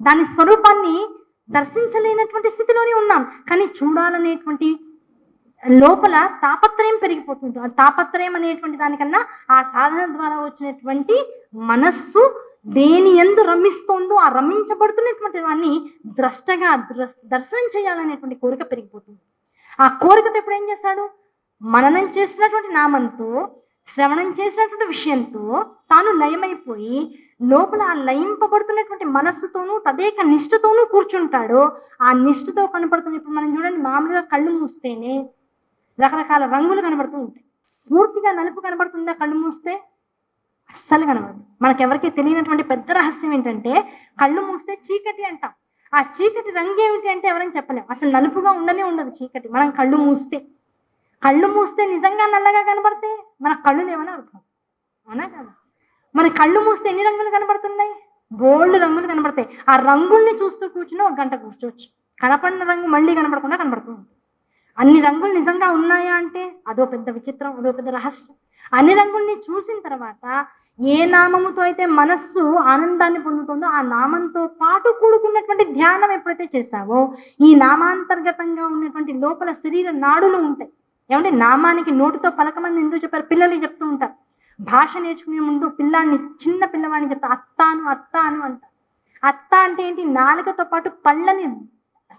దాని స్వరూపాన్ని దర్శించలేనటువంటి స్థితిలోనే ఉన్నాం. కానీ చూడాలనేటువంటి లోపల తాపత్రయం పెరిగిపోతుంది ఆ తాపత్రయం అనేటువంటి దానికన్నా ఆ సాధన ద్వారా వచ్చినటువంటి మనస్సు దేని ఎందు రమిస్తోందో ఆ రమించబడుతున్నటువంటి దాన్ని ద్రష్టగా దర్శనం చేయాలనేటువంటి కోరిక పెరిగిపోతుంది. ఆ కోరికతో ఇప్పుడు ఏం చేస్తాడు? మననం చేసినటువంటి నామంతో శ్రవణం చేసినటువంటి విషయంతో తాను లయమైపోయి లోపల ఆ లయింపబడుతున్నటువంటి మనస్సుతోనూ తదేక నిష్ఠతోనూ కూర్చుంటాడు. ఆ నిష్ఠతో కనపడుతున్న ఇప్పుడు మనం చూడండి మామూలుగా కళ్ళు మూస్తేనే రకరకాల రంగులు కనబడుతూ ఉంటాయి. పూర్తిగా నలుపు కనబడుతుందా కళ్ళు మూస్తే? అస్సలు కనబడదు. మనకెవరికి తెలియనటువంటి పెద్ద రహస్యం ఏంటంటే కళ్ళు మూస్తే చీకటి అంటాం. ఆ చీకటి రంగు ఏమిటి అంటే ఎవరైనా చెప్పలేము అసలు నలుపుగా ఉండనే ఉండదు చీకటి. మనం కళ్ళు మూస్తే. కళ్ళు మూస్తే నిజంగా నల్లగా కనబడితే మన కళ్ళు లేవని అర్థం? అవునా కదా? మన కళ్ళు మూస్తే ఎన్ని రంగులు కనబడుతున్నాయి? బోల్డ్ రంగులు కనబడతాయి. ఆ రంగుల్ని చూస్తూ కూర్చుని ఒక గంట కూర్చోవచ్చు. కనపడిన రంగు మళ్ళీ కనబడకుండా కనబడుతూ ఉంటుంది. అన్ని రంగులు నిజంగా ఉన్నాయా అంటే అదో పెద్ద విచిత్రం అదో పెద్ద రహస్యం. అన్ని రంగుల్ని చూసిన తర్వాత ఏ నామముతో అయితే మనస్సు ఆనందాన్ని పొందుతుందో ఆ నామంతో పాటు కూడుకున్నటువంటి ధ్యానం ఎప్పుడైతే చేశావో ఈ నామాంతర్గతంగా ఉన్నటువంటి లోపల శరీర నాడులు ఉంటాయి. ఏమంటే నామానికి నోటితో పలకమంది ఎందుకు చెప్పారు? పిల్లలు చెప్తూ ఉంటారు. భాష నేర్చుకునే ముందు పిల్లాన్ని చిన్న పిల్లవాడిని చెప్తా అత్తాను అత్తాను అంటారు అత్త అంటే ఏంటి? నాలుకతో పాటు పళ్ళని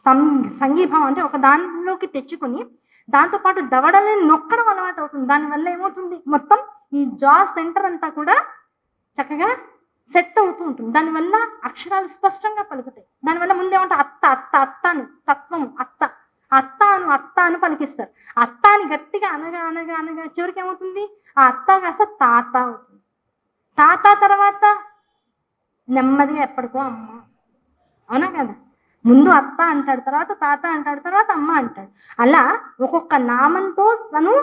సం సంగీభావం అంటే ఒక దానిలోకి తెచ్చుకొని దాంతో పాటు నొక్కడం అలవాటు అవుతుంది. దానివల్ల ఏమవుతుంది? మొత్తం ఈ జా సెంటర్ అంతా కూడా చక్కగా సెట్ అవుతూ ఉంటుంది. దానివల్ల అక్షరాలు స్పష్టంగా పలుకుతాయి. దానివల్ల ముందేమంటే అత్త అత్త అత్త అని తత్వం అత్త. అత్త అను అత్త అని పలికిస్తారు. అత్త అని గట్టిగా అనగా అనగా అనగా చివరికి ఏమవుతుంది? ఆ అత్త కాస్త తాత అవుతుంది. తాత తర్వాత నెమ్మదిగా ఎప్పటికో అమ్మ. అవునా కదా? ముందు అత్త అంటాడు తర్వాత తాత అంటాడు తర్వాత అమ్మ అంటాడు. అలా ఒక్కొక్క నామంతో తను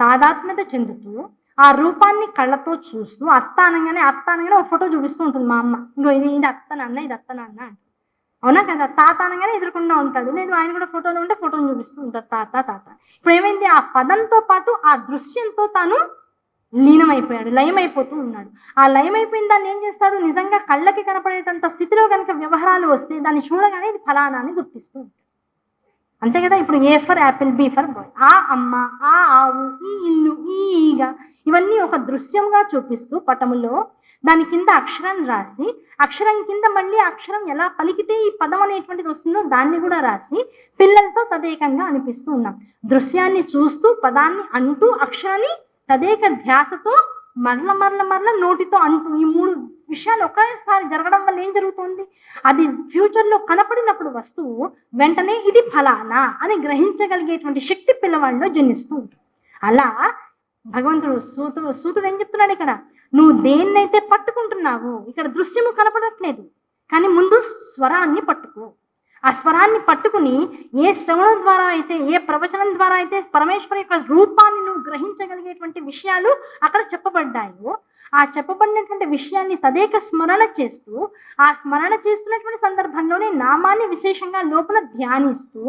తాదాత్మ్యత చెందుతూ ఆ రూపాన్ని కళ్ళతో చూస్తూ అత్త అనగానే అత్త అనగానే ఒక ఫోటో చూపిస్తూ ఉంటుంది మా అమ్మ. ఇంకో ఇది ఇది అత్త నాన్న ఇది అత్త నాన్న అంట అవునా కదా? తాత అనగానే ఎదురుకుండా ఉంటాడు. లేదు ఆయన కూడా ఫోటోలో ఉంటే ఫోటోని చూపిస్తూ ఉంటాడు. తాత తాత. ఇప్పుడు ఏమైంది? ఆ పదంతో పాటు ఆ దృశ్యంతో తాను లీనమైపోయాడు లయమైపోతూ ఉన్నాడు. ఆ లయమైపోయిన దాన్ని ఏం చేస్తాడు? నిజంగా కళ్ళకి కనపడేటంత స్థితిలో కనుక వ్యవహారాలు వస్తే దాన్ని చూడగానే ఇది ఫలానా అని గుర్తిస్తూ ఉంటాడు. అంతే కదా? ఇప్పుడు A for apple B for boy. ఆ అమ్మ ఆ ఆవు ఈ ఇల్లు ఈ ఈగ ఇవన్నీ ఒక దృశ్యంగా చూపిస్తూ పటములో దాని కింద అక్షరాన్ని రాసి అక్షరం కింద మళ్ళీ అక్షరం ఎలా పలికితే ఈ పదం అనేటువంటిది వస్తుందో దాన్ని కూడా రాసి పిల్లలతో తదేకంగా అనిపిస్తూ ఉన్నాం. దృశ్యాన్ని చూస్తూ పదాన్ని అంటూ అక్షరాన్ని తదేక ధ్యాసతో మరల మరల మరల నోటితో అంటూ ఈ మూడు విషయాలు ఒకేసారి జరగడం వల్ల ఏం జరుగుతుంది? అది ఫ్యూచర్లో కనపడినప్పుడు వస్తువు వెంటనే ఇది ఫలానా అని గ్రహించగలిగేటువంటి శక్తి పిల్లవాడిలో జన్మిస్తూ ఉంటుంది. అలా భగవంతుడు సూతుడు సూతుడు ఏం చెప్తున్నాడు ఇక్కడ? నువ్వు దేన్నైతే పట్టుకుంటున్నావు ఇక్కడ దృశ్యము కనపడట్లేదు. కానీ ముందు స్వరాన్ని పట్టుకో. ఆ స్వరాన్ని పట్టుకుని ఏ శ్రవణం ద్వారా అయితే ఏ ప్రవచనం ద్వారా అయితే పరమేశ్వర యొక్క రూపాన్ని నువ్వు గ్రహించగలిగేటువంటి విషయాలు అక్కడ చెప్పబడ్డాయో ఆ చెప్పబడినటువంటి విషయాన్ని తదేక స్మరణ చేస్తూ ఆ స్మరణ చేస్తున్నటువంటి సందర్భంలోనే నామాన్ని విశేషంగా లోపల ధ్యానిస్తూ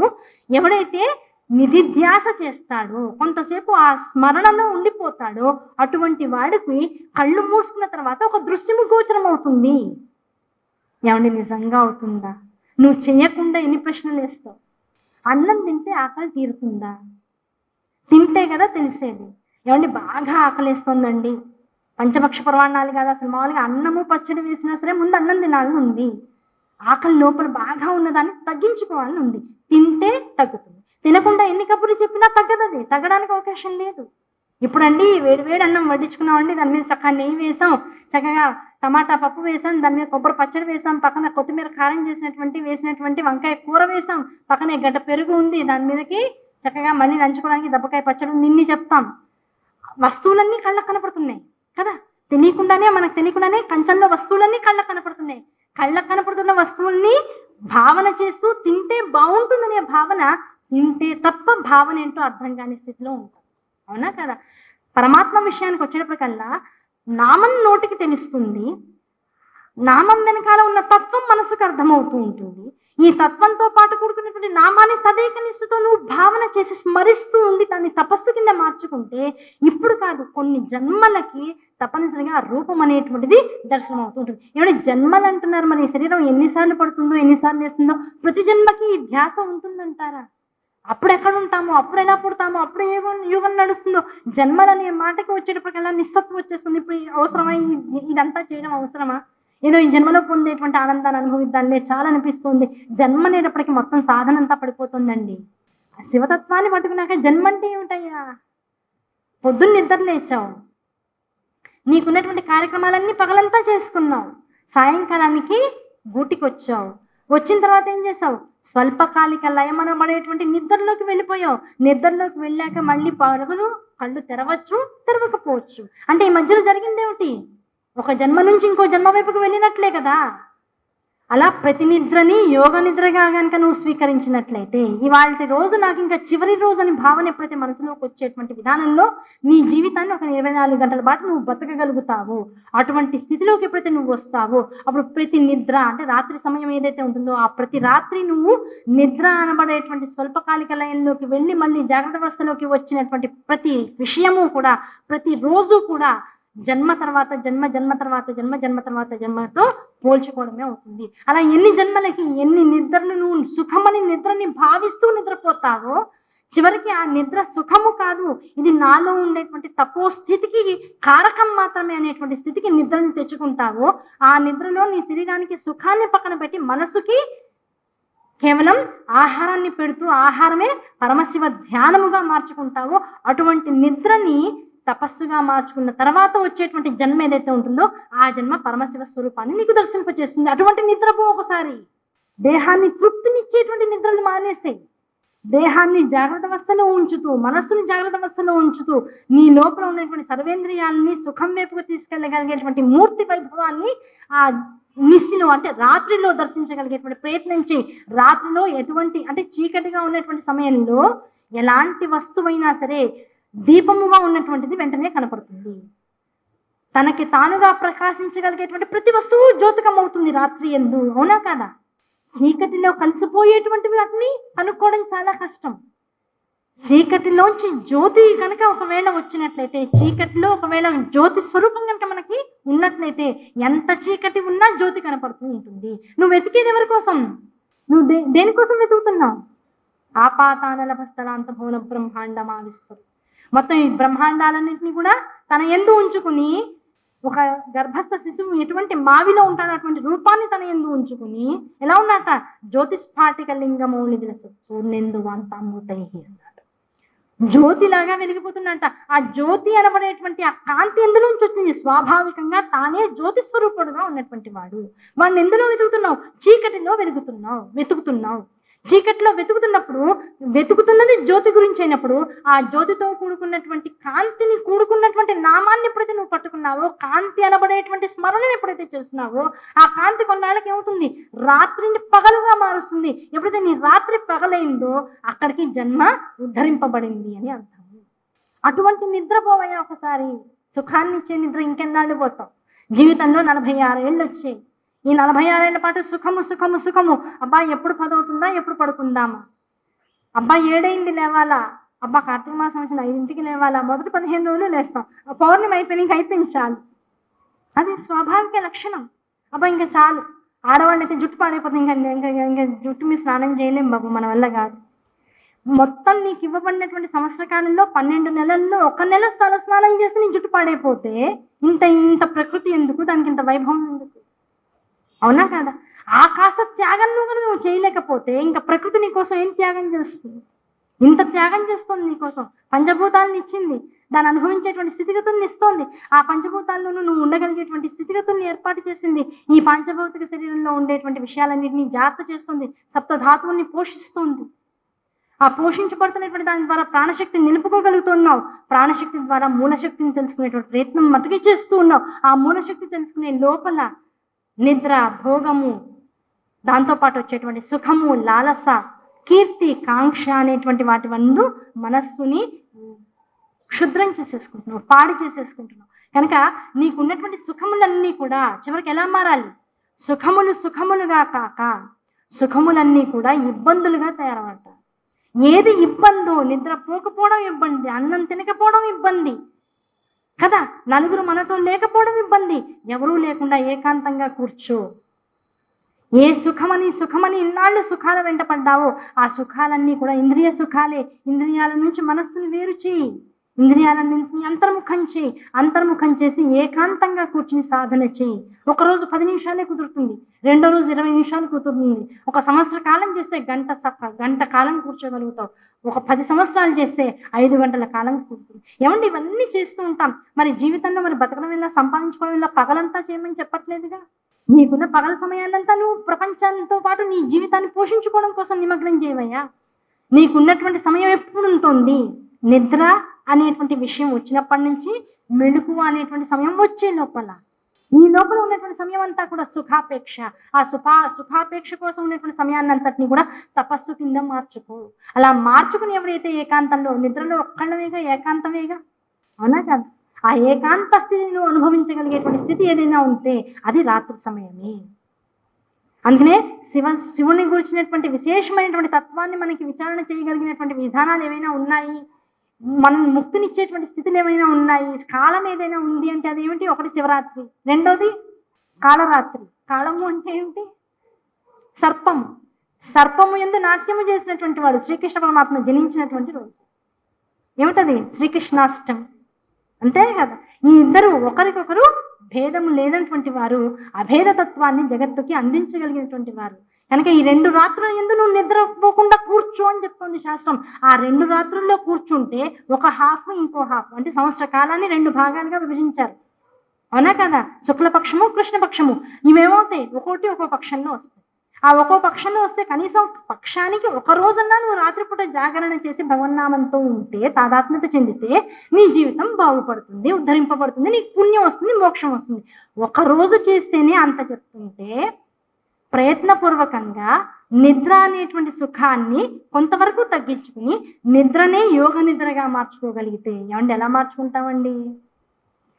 ఎవడైతే నిధిధ్యాస చేస్తాడో కొంతసేపు ఆ స్మరణలో ఉండిపోతాడో అటువంటి వాడికి కళ్ళు మూసుకున్న తర్వాత ఒక దృశ్యము గోచరం అవుతుంది ఏమండి నిజంగా అవుతుందా? నువ్వు చేయకుండా ఎన్ని ప్రశ్నలు వేస్తావు? అన్నం తింటే ఆకలి తీరుతుందా? తింటే కదా తెలిసేది. ఏమండి బాగా ఆకలిస్తుందండి. పంచపక్ష ప్రమాణాలు కాదు అసలు మామూలుగా అన్నము పచ్చడి వేసినా సరే ముందు అన్నం తినాలని ఉంది. ఆకలి లోపల బాగా ఉన్నదాన్ని తగ్గించుకోవాలని ఉంది. తింటే తగ్గుతుంది. తినకుండా ఎన్ని కబుర్లు చెప్పినా తగ్గదది. తగ్గడానికి అవకాశం లేదు. ఇప్పుడండి వేడి వేడి అన్నం వడ్డించుకున్నామండి. దాని మీద చక్కగా నెయ్యి వేసాం. చక్కగా టమాటా పప్పు వేసాం. దాని మీద కొబ్బరి పచ్చడి వేసాం. పక్కన కొత్తిమీర కారం చేసినటువంటి వేసినటువంటి వంకాయ కూర వేసాం. పక్కన గడ్డ పెరుగు ఉంది. దాని మీదకి చక్కగా మళ్ళీ నంచుకోవడానికి దెబ్బకాయ పచ్చడి ఉంది. ఇన్ని చెప్తాం. వస్తువులన్నీ కళ్ళకు కనపడుతున్నాయి. కదా? తెలియకుండానే మనకు తెలియకుండానే కంచంలో వస్తువులన్నీ కళ్ళకు కనపడుతున్నాయి. కళ్ళకు కనపడుతున్న వస్తువుల్ని భావన చేస్తూ తింటే బాగుంటుందనే భావన ఇంతే తప్ప భావన ఏంటో అర్థం కాని స్థితిలో ఉంటాం. అవునా కదా? పరమాత్మ విషయానికి వచ్చేటప్పటికల్లా నామం నోటికి తెలుస్తుంది. నామం వెనకాల ఉన్న తత్వం మనసుకు అర్థమవుతూ ఉంటుంది. ఈ తత్వంతో పాటు కూడుకున్నటువంటి నామాన్ని తదేక నిష్ఠతో నువ్వు భావన చేసి స్మరిస్తూ ఉండి దాన్ని తపస్సు కింద మార్చుకుంటే ఇప్పుడు కాదు కొన్ని జన్మలకి తప్పనిసరిగా రూపం అనేటువంటిది దర్శనం అవుతుంటుంది ఏమంటే జన్మలు అంటున్నారు మరి శరీరం ఎన్నిసార్లు పడుతుందో ఎన్నిసార్లు వేస్తుందో ప్రతి జన్మకి ఈ ధ్యాస ఉంటుందంటారా? అప్పుడు ఎక్కడ ఉంటామో అప్పుడు ఎలా పుడతామో? అప్పుడు ఏ యుగం నడుస్తుందో? జన్మలు అనే మాటకి వచ్చేటప్పటికల్లా నిస్సత్వం వచ్చేస్తుంది. ఇప్పుడు అవసరమా? ఇదంతా చేయడం అవసరమా? ఏదో ఈ జన్మలో పొందేటువంటి ఆనందాన్ని అనుభవిద్దాంలే చాలా అనిపిస్తుంది. జన్మ అనేటప్పటికి మొత్తం సాధన అంతా పడిపోతుందండి. ఆ శివతత్వాన్ని పట్టుకున్నాక జన్మ అంటే ఏమిటయ్యా? పొద్దున్న నిద్ర లేచావు. నీకున్నటువంటి కార్యక్రమాలన్నీ పగలంతా చేసుకున్నావు. సాయంకాలానికి గూటికి వచ్చావు వచ్చిన తర్వాత ఏం చేసావు? స్వల్పకాలిక లయమనబడేటువంటి నిద్రలోకి వెళ్ళిపోయావు. నిద్రలోకి వెళ్ళాక మళ్ళీ పరుగులు కళ్ళు తెరవచ్చు తెరవకపోవచ్చు. అంటే ఈ మధ్యలో జరిగిందేమిటి ఒక జన్మ నుంచి ఇంకో జన్మ వైపుకు వెళ్ళినట్లే కదా? అలా ప్రతి నిద్రని యోగ నిద్రగా కనుక నువ్వు స్వీకరించినట్లయితే ఇవాళ రోజు నాకు ఇంకా చివరి రోజు అని భావన ఎప్పుడైతే మనసులోకి వచ్చేటువంటి విధానంలో నీ జీవితాన్ని ఒక ఇరవై నాలుగు గంటల పాటు నువ్వు బతకగలుగుతావు అటువంటి స్థితిలోకి ఎప్పుడైతే నువ్వు వస్తావో అప్పుడు ప్రతి నిద్ర అంటే రాత్రి సమయం ఏదైతే ఉంటుందో ఆ ప్రతి రాత్రి నువ్వు నిద్ర అనబడేటువంటి స్వల్పకాలిక లయంలోకి వెళ్ళి మళ్ళీ జాగ్రత్త అవస్థలోకి వచ్చినటువంటి ప్రతి విషయము కూడా ప్రతి రోజు కూడా జన్మ తర్వాత జన్మ జన్మ తర్వాత జన్మ జన్మ తర్వాత జన్మతో పోల్చుకోవడమే అవుతుంది. అలా ఎన్ని జన్మలకి ఎన్ని నిద్రను నువ్వు సుఖమని నిద్రని భావిస్తూ నిద్రపోతావో చివరికి ఆ నిద్ర సుఖము కాదు. ఇది నాలో ఉండేటువంటి తపో స్థితికి కారకం మాత్రమే అనేటువంటి స్థితికి నిద్రని తెచ్చుకుంటావో ఆ నిద్రలో నీ శరీరానికి సుఖాన్ని పక్కన పెట్టి మనసుకి కేవలం ఆహారాన్ని పెడుతూ ఆహారమే పరమశివ ధ్యానముగా మార్చుకుంటావో అటువంటి నిద్రని తపస్సుగా మార్చుకున్న తర్వాత వచ్చేటువంటి జన్మ ఏదైతే ఉంటుందో ఆ జన్మ పరమశివ స్వరూపాన్ని నీకు దర్శింపచేస్తుంది. అటువంటి నిద్రపో ఒకసారి. దేహాన్ని తృప్తినిచ్చేటువంటి నిద్రలు మానేసేయి దేహాన్ని జాగ్రత్త అవస్థలో ఉంచుతూ మనస్సుని జాగ్రత్త అవస్థలో ఉంచుతూ నీ లోపల ఉన్నటువంటి సర్వేంద్రియాలని సుఖం వైపుకు తీసుకెళ్ళగలిగేటువంటి మూర్తి వైభవాన్ని ఆ నిస్సిలో అంటే రాత్రిలో దర్శించగలిగేటువంటి ప్రయత్నం చేయి రాత్రిలో ఎటువంటి అంటే చీకటిగా ఉన్నటువంటి సమయంలో ఎలాంటి వస్తువైనా సరే దీపముగా ఉన్నటువంటిది వెంటనే కనపడుతుంది. తనకి తానుగా ప్రకాశించగలిగేటువంటి ప్రతి వస్తువు జ్యోతికం అవుతుంది రాత్రి ఎందు. అవునా కాదా? చీకటిలో కలిసిపోయేటువంటి వాటిని కనుక్కోవడం చాలా కష్టం. చీకటిలోంచి జ్యోతి కనుక ఒకవేళ వచ్చినట్లయితే చీకటిలో ఒకవేళ జ్యోతి స్వరూపం కనుక మనకి ఉన్నట్లయితే ఎంత చీకటి ఉన్నా జ్యోతి కనపడుతూ ఉంటుంది. నువ్వు వెతికేది ఎవరి కోసం? నువ్వు దే దేనికోసం వెతుకుతున్నావు? ఆపాతానల భస్తలాంత భువన బ్రహ్మాండమా మొత్తం ఈ బ్రహ్మాండాలన్నింటినీ కూడా తన ఎందు ఉంచుకుని ఒక గర్భస్థ శిశువు ఎటువంటి మావిలో ఉంటాడో అటువంటి రూపాన్ని తన ఎందు ఉంచుకుని ఎలా ఉన్నట జ్యోతిస్ఫాటిక లింగము విలస పూర్ణెందు వాంతామూతై అన్నాడు. జ్యోతిలాగా వెలిగిపోతున్నట ఆ జ్యోతి అనబడేటువంటి ఆ కాంతి ఎందులోంచి వచ్చింది? స్వాభావికంగా తానే జ్యోతి స్వరూపుడుగా ఉన్నటువంటి వాడు. వాడిని ఎందులో వెతుకుతున్నావు? చీకటిలో వెలుగుతున్నావు వెతుకుతున్నావు. చీకట్లో వెతుకుతున్నప్పుడు వెతుకుతున్నది జ్యోతి గురించి అయినప్పుడు ఆ జ్యోతితో కూడుకున్నటువంటి కాంతిని కూడుకున్నటువంటి నామాన్ని ఎప్పుడైతే నువ్వు పట్టుకున్నావో కాంతి అనబడేటువంటి స్మరణను ఎప్పుడైతే చేస్తున్నావో ఆ కాంతి కొన్నాళ్ళకి ఏమవుతుంది? రాత్రిని పగలుగా మారుస్తుంది. ఎప్పుడైతే నీ రాత్రి పగలైందో అక్కడికి జన్మ ఉద్ధరింపబడింది అని అర్థం. అటువంటి నిద్రపోవయా ఒకసారి. సుఖాన్ని ఇచ్చే నిద్ర ఇంకెన్నాళ్ళు పోతాం? జీవితంలో నలభై ఆరేళ్ళు వచ్చాయి. ఈ నలభై ఆరేళ్ళ పాటు సుఖము సుఖము సుఖము. అబ్బా ఎప్పుడు పదవుతుందా ఎప్పుడు పడుకుందామా? అబ్బా ఏడైంది లేవాలా? అబ్బా కార్తీక మాసం వచ్చిన ఐదింటికి లేవాలా? మొదటి పదిహేను రోజులు లేస్తాం. ఆ పౌర్ణమి అయిపోయి ఇంకా అది స్వాభావిక లక్షణం. అబ్బా ఇంకా చాలు. ఆడవాళ్ళు అయితే జుట్టు పాడైపోతుంది. ఇంకా ఇంకా ఇంకా జుట్టు మీ స్నానం చేయలేం బాబు మన వల్ల కాదు. మొత్తం నీకు ఇవ్వబడినటువంటి సంవత్సర కాలంలో పన్నెండు నెలల్లో ఒక నెల తల స్నానం చేసి నీ జుట్టు పాడైపోతే ఇంత ఇంత ప్రకృతి ఎందుకు? దానికి ఇంత వైభవం ఎందుకు? అవునా కదా? ఆ కాస్త త్యాగంలో కూడా నువ్వు చేయలేకపోతే ఇంకా ప్రకృతి నీ కోసం ఏం త్యాగం చేస్తుంది? ఇంత త్యాగం చేస్తుంది నీకోసం పంచభూతాలను ఇచ్చింది. దాన్ని అనుభవించేటువంటి స్థితిగతుల్ని ఇస్తోంది. ఆ పంచభూతాల్లోనూ నువ్వు ఉండగలిగేటువంటి స్థితిగతుల్ని ఏర్పాటు చేసింది. ఈ పంచభౌతిక శరీరంలో ఉండేటువంటి విషయాలన్నింటినీ జాగ్రత్త చేస్తుంది. సప్త ధాతువుల్ని పోషిస్తుంది. ఆ పోషించబడుతున్నటువంటి దాని ద్వారా ప్రాణశక్తిని నిలుపుకోగలుగుతున్నావు. ప్రాణశక్తి ద్వారా మూలశక్తిని తెలుసుకునేటువంటి ప్రయత్నం మటుకే చేస్తూ ఉన్నావు. ఆ మూలశక్తి తెలుసుకునే లోపల నిద్ర భోగము దాంతోపాటు వచ్చేటువంటి సుఖము లాలస కీర్తి కాంక్ష అనేటువంటి వాటి వందు మనస్సుని క్షుద్రం చేసేసుకుంటున్నావు పాడి చేసేసుకుంటున్నావు. కనుక నీకున్నటువంటి సుఖములన్నీ కూడా చివరికి ఎలా మారాలి? సుఖములు సుఖములుగా కాక సుఖములన్నీ కూడా ఇబ్బందులుగా తయారవుతాయి ఏది ఇబ్బందో నిద్ర పోకపోవడం ఇబ్బంది అన్నం తినకపోవడం ఇబ్బంది కదా? నలుగురు మనతో లేకపోవడం ఇబ్బంది. ఎవరూ లేకుండా ఏకాంతంగా కూర్చో. ఏ సుఖమని సుఖమని ఇన్నాళ్ళు సుఖాల వెంట పడ్డావో ఆ సుఖాలన్నీ కూడా ఇంద్రియ సుఖాలే. ఇంద్రియాల నుంచి మనస్సును వేరు చేయి. ఇంద్రియాలన్నింటినీ అంతర్ముఖం చేయి. అంతర్ముఖం చేసి ఏకాంతంగా కూర్చుని సాధన చేయి. ఒక రోజు పది నిమిషాలే కుదురుతుంది. రెండో రోజు ఇరవై నిమిషాలు కుదురుతుంది. ఒక సంవత్సర కాలం చేస్తే గంట సక్క గంట కాలం కూర్చోగలుగుతావు. ఒక పది సంవత్సరాలు చేస్తే ఐదు గంటల కాలం కుదురుతుంది. ఏమండి ఇవన్నీ చేస్తూ ఉంటాం. మరి జీవితంలో మరి బతకడం ఎలా? సంపాదించుకోవడం ఎలా? పగలంతా చేయమని చెప్పట్లేదుగా? నీకున్న పగల సమయాలంతా నువ్వు ప్రపంచంతో పాటు నీ జీవితాన్ని పోషించుకోవడం కోసం నిమగ్నం చేయవయ్యా. నీకున్నటువంటి సమయం ఎప్పుడు ఉంటుంది? నిద్ర అనేటువంటి విషయం వచ్చినప్పటి నుంచి మెళుకువ అనేటువంటి సమయం వచ్చే లోపల. ఈ లోపల ఉన్నటువంటి సమయం అంతా కూడా సుఖాపేక్ష. ఆ సుఖా సుఖాపేక్ష కోసం ఉన్నటువంటి సమయాన్ని అంతటిని కూడా తపస్సు కింద మార్చుకో. అలా మార్చుకుని ఎవరైతే ఏకాంతంలో నిద్రలో ఒక్కళ్ళమేగా ఏకాంతమేగా? అవునా కాదు. ఆ ఏకాంత స్థితిని అనుభవించగలిగేటువంటి స్థితి ఏదైనా ఉంటే అది రాత్రి సమయమే. అందుకనే శివ శివుని గురించినటువంటి విశేషమైనటువంటి తత్వాన్ని మనకి విచారణ చేయగలిగినటువంటి విధానాలు ఏవైనా ఉన్నాయి? మనం ముక్తినిచ్చేటువంటి స్థితులు ఏమైనా ఉన్నాయి కాలం ఏదైనా ఉంది అంటే అదేమిటి? ఒకటి శివరాత్రి రెండోది కాళరాత్రి. కాలము అంటే ఏమిటి? సర్పము. సర్పము ఎందు నాట్యము చేసినటువంటి వాడు శ్రీకృష్ణ పరమాత్మ జనించినటువంటి రోజు. ఏమిటది? శ్రీకృష్ణాష్టమి. అంతే కదా? ఈ ఇద్దరు ఒకరికొకరు భేదము లేనటువంటి వారు అభేదతత్వాన్ని జగత్తుకి అందించగలిగినటువంటి వారు. కనుక ఈ రెండు రాత్రుల ఎందు నువ్వు నిద్రపోకుండా కూర్చో అని చెప్తుంది శాస్త్రం. ఆ రెండు రాత్రుల్లో కూర్చుంటే ఒక హాఫ్ ఇంకో హాఫ్ అంటే సంవత్సర కాలాన్ని రెండు భాగాలుగా విభజించారు. అవునా కదా? శుక్లపక్షము కృష్ణపక్షము. ఇవేమవుతాయి? ఒక్కోటి ఒక్కో పక్షంలో వస్తాయి. ఆ ఒక్కో పక్షంలో వస్తే కనీసం పక్షానికి ఒక రోజన్నా నువ్వు రాత్రిపూట జాగరణ చేసి భగవన్నామంతో ఉంటే తాదాత్మ్యత చెందితే నీ జీవితం బాగుపడుతుంది ఉద్ధరింపబడుతుంది నీకు పుణ్యం వస్తుంది మోక్షం వస్తుంది. ఒక రోజు చేస్తేనే అంత చెప్తుంటే ప్రయత్నపూర్వకంగా నిద్ర అనేటువంటి సుఖాన్ని కొంతవరకు తగ్గించుకుని నిద్రనే యోగ నిద్రగా మార్చుకోగలిగితే ఏమండి ఎలా మార్చుకుంటామండి?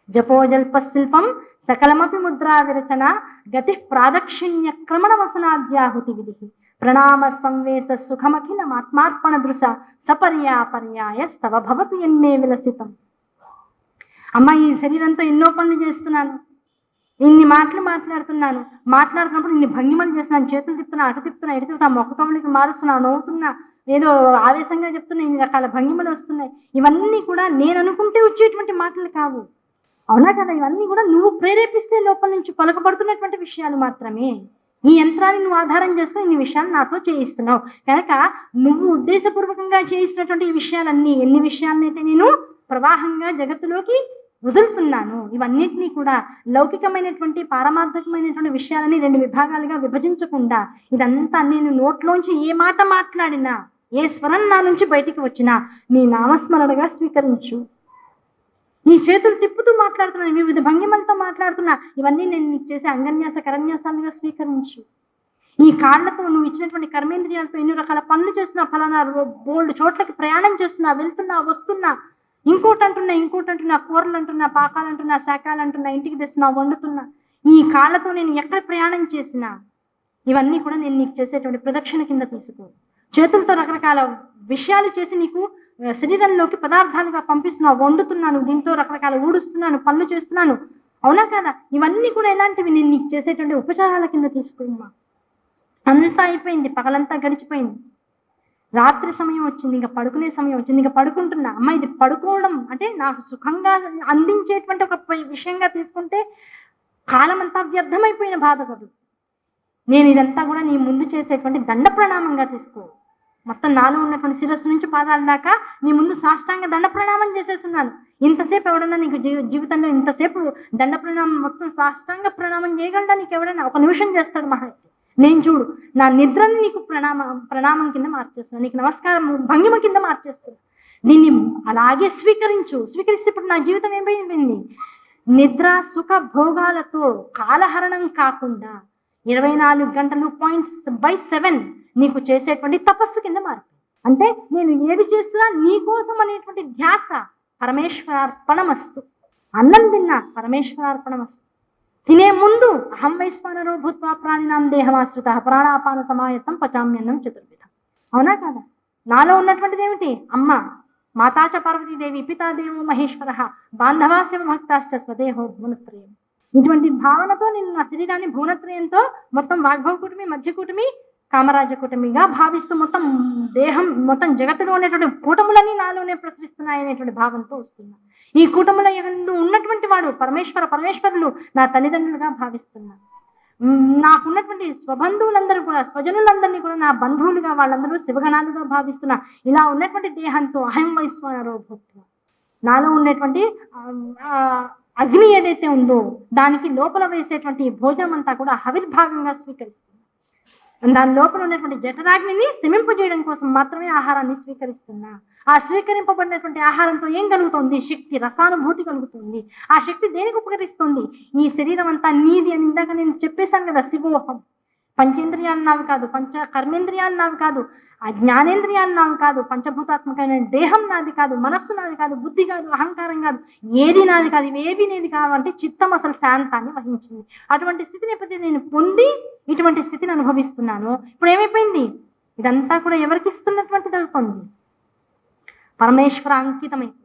జపోజల్ప శిల్పం సకలమపి ముద్రా విరచన గతి ప్రాదక్షిణ్య క్రమణ వసనాద్యాహుతి విధి ప్రణామ సంవేశ సుఖమఖిల ఆత్మార్పణ దృశ సపర్యాపర్యాయ స్తవ భవతు ఎన్నే విలసితం. అమ్మ ఈ శరీరంతో ఎన్నో పనులు చేస్తున్నాను. ఇన్ని మాటలు మాట్లాడుతున్నాను. మాట్లాడుతున్నప్పుడు ఇన్ని భంగిమలు చేస్తున్నాను. చేతులు తిప్పుతున్నా అటు తిప్పుతున్నా ఇటు తిప్పుతున్నా మొక్క మారుస్తున్నా నవ్వుతున్నా ఏదో ఆవేశంగా చెప్తున్నా ఇన్ని రకాల భంగిమలు వస్తున్నాయి. ఇవన్నీ కూడా నేను అనుకుంటే వచ్చేటువంటి మాటలు కావు. అవునా కదా? ఇవన్నీ కూడా నువ్వు ప్రేరేపిస్తే లోపల నుంచి పలుకబడుతున్నటువంటి విషయాలు మాత్రమే. ఈ యంత్రాన్ని నువ్వు ఆధారం చేసుకుని ఇన్ని విషయాలు నాతో చేయిస్తున్నావు. కనుక నువ్వు ఉద్దేశపూర్వకంగా చేయిస్తున్నటువంటి ఈ విషయాలన్నీ ఎన్ని విషయాలనైతే నేను ప్రవాహంగా జగత్తులోకి వదులుతున్నాను. ఇవన్నిటినీ కూడా లౌకికమైనటువంటి పారమార్థకమైనటువంటి విషయాలని రెండు విభాగాలుగా విభజించకుండా ఇదంతా నేను నోట్లోంచి ఏ మాట మాట్లాడినా ఏ స్వరం నా నుంచి బయటికి వచ్చినా నీ నామస్మరణగా స్వీకరించు. నీ చేతులు తిప్పుతూ మాట్లాడుతున్నా వివిధ భంగిమలతో మాట్లాడుతున్నా ఇవన్నీ నేను నీకు చేసే అంగన్యాస కరన్యాసాలుగా స్వీకరించు. ఈ కాళ్ళతో నువ్వు ఇచ్చినటువంటి కర్మేంద్రియాలతో ఎన్ని రకాల పనులు చేస్తున్నా ఫలానా బోల్డ్ చోట్లకి ప్రయాణం చేస్తున్నా వెళ్తున్నా వస్తున్నా ఇంకోటి అంటున్నా ఇంకోటి అంటున్నా కూరలు అంటున్నా పాకాలు అంటున్నా శాఖలు అంటున్నా ఇంటికి తెస్తున్నా వండుతున్నా ఈ కాళ్ళతో నేను ఎక్కడ ప్రయాణం చేసినా ఇవన్నీ కూడా నేను నీకు చేసేటువంటి ప్రదక్షిణ కింద తీసుకో. చేతులతో రకరకాల విషయాలు చేసి నీకు శరీరంలోకి పదార్థాలుగా పంపిస్తున్నావు వండుతున్నాను దీంతో రకరకాల ఊడుస్తున్నాను పనులు చేస్తున్నాను. అవునా కదా? ఇవన్నీ కూడా ఎలాంటివి నేను నీకు చేసేటువంటి ఉపచారాల కింద తీసుకోమ్మా. అంతా అయిపోయింది పగలంతా గడిచిపోయింది. రాత్రి సమయం వచ్చింది ఇంకా పడుకునే సమయం వచ్చింది ఇంకా పడుకుంటున్నా. అమ్మ ఇది పడుకోవడం అంటే నాకు సుఖంగా అందించేటువంటి ఒక విషయంగా తీసుకుంటే కాలం అంతా వ్యర్థమైపోయిన బాధ కదు. నేను ఇదంతా కూడా నీ ముందు చేసేటువంటి దండ ప్రణామంగా తీసుకో. మొత్తం నాలో ఉన్నటువంటి శిరస్సు నుంచి పాదాల దాకా నీ ముందు సాష్టాంగ దండ ప్రణామం చేసేస్తున్నాను ఇంతసేపు ఎవడన్నా నీకు జీవితంలో ఇంతసేపు దండ ప్రణామం మొత్తం సాష్టాంగ ప్రణామం చేయగలడా? నీకు ఎవడన్నా ఒక నిమిషం చేస్తాడు మహా నేను చూడు నా నిద్రని నీకు ప్రణామ ప్రణామం కింద మార్చేస్తున్నా. నీకు నమస్కారం భంగిమ కింద మార్చేస్తున్నా. దీన్ని అలాగే స్వీకరించు. స్వీకరిస్తే ఇప్పుడు నా జీవితం ఏమైపోయింది నిద్ర సుఖ భోగాలతో కాలహరణం కాకుండా ఇరవై నాలుగు గంటలు పాయింట్ బై సెవెన్ నీకు చేసేటువంటి తపస్సు కింద మార్పు. అంటే నేను ఏది చేస్తున్నా నీకోసం అనేటువంటి ధ్యాస పరమేశ్వరార్పణమస్తు. అన్నం తిన్నా పరమేశ్వరార్పణమస్తు. తినే ముందు అహం వైశ్వానరో భూత్వా ప్రాణినాం దేహమాశ్రిత ప్రాణాపాన సమాయత్తం పచామ్యన్నం చతుర్విధం. అవునా కాదా? నాలో ఉన్నటువంటిది ఏమిటి? అమ్మ మాతాచ పార్వతీదేవి పితాదేవో మహేశ్వర బాంధవాశివ భక్తాశ్చ స్వదేహో భువనత్రయం. ఇటువంటి భావనతో నేను నా శరీరాన్ని భువనత్రయంతో మొత్తం వాగ్భవ కూటమి మధ్య కూటమి కామరాజ కూటమిగా భావిస్తూ మొత్తం దేహం మొత్తం జగత్తులో ఉన్నటువంటి కూటములన్నీ నాలోనే ప్రసరిస్తున్నాయనేటువంటి భావంతో వస్తున్నా. ఈ కూటముల యందు ఉన్నటువంటి వాడు పరమేశ్వర పరమేశ్వరులు నా తల్లిదండ్రులుగా భావిస్తున్నా. నాకున్నటువంటి స్వబంధువులందరూ కూడా స్వజనులందరినీ కూడా నా బంధువులుగా వాళ్ళందరూ శివగణాలుగా భావిస్తున్నా. ఇలా ఉన్నటువంటి దేహంతో అహం వైశ్వరో భూత్వ నాలో ఉన్నటువంటి అగ్ని ఏదైతే ఉందో దానికి లోపల వేసేటువంటి భోజనం అంతా కూడా హవిర్భాగంగా స్వీకరిస్తుంది. దాని లోపల ఉన్నటువంటి జఠరాగ్నిని శమింపజేయడం కోసం మాత్రమే ఆహారాన్ని స్వీకరిస్తున్నా. ఆ స్వీకరింపబడినటువంటి ఆహారంతో ఏం కలుగుతుంది? శక్తి రసానుభూతి కలుగుతుంది. ఆ శక్తి దేనికి ఉపకరిస్తుంది? ఈ శరీరం అంతా నీది అని ఇందాక నేను చెప్పేశాను కదా శివోహం పంచేంద్రియాలు నావి కాదు పంచ కర్మేంద్రియాలు నావి కాదు ఆ జ్ఞానేంద్రియాలు నావి కాదు పంచభూతాత్మకమైన దేహం నాది కాదు మనస్సు నాది కాదు బుద్ధి కాదు అహంకారం కాదు ఏది నాది కాదు ఇవేవి నేది కావాలంటే చిత్తం అసలు శాంతాన్ని వహించింది. అటువంటి స్థితిని ఎప్పుడైతే నేను పొంది ఇటువంటి స్థితిని అనుభవిస్తున్నాను ఇప్పుడు ఏమైపోయింది? ఇదంతా కూడా ఎవరికి ఇస్తున్నటువంటి అవుతుంది? పరమేశ్వర అంకితమైంది.